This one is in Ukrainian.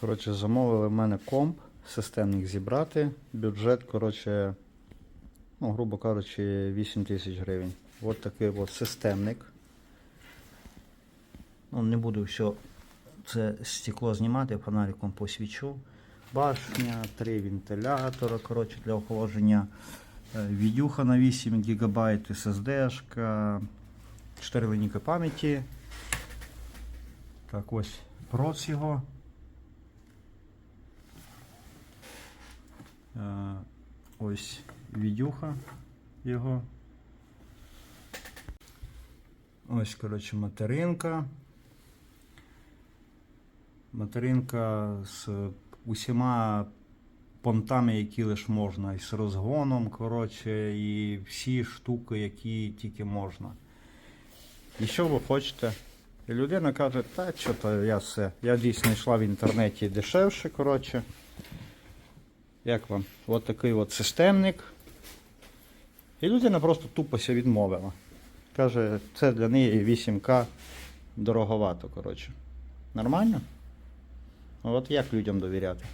Коротше, замовили в мене комп, системник зібрати. Бюджет, коротше, ну, грубо кажучи, 8 тисяч гривень. От такий от системник. Ну, не буду все це стекло знімати, фонариком посвічу. Башня, три вентилятора коротше, для охолодження. Е, Відюха на 8 ГБ, SSD, 4 лінійки пам'яті. Так, ось проц його. Ось відюха його. Ось, коротше, материнка. Материнка з усіма понтами, які лиш можна, і з розгоном, коротше, і всі штуки, які тільки можна. І що ви хочете? І людина каже, та що то я все. Я дійсно знайшла в інтернеті дешевше, коротше. Як вам? От такий от системник. І людина просто тупося відмовила. Каже, це для неї 8К дороговато, коротше. Нормально? От як людям довіряти?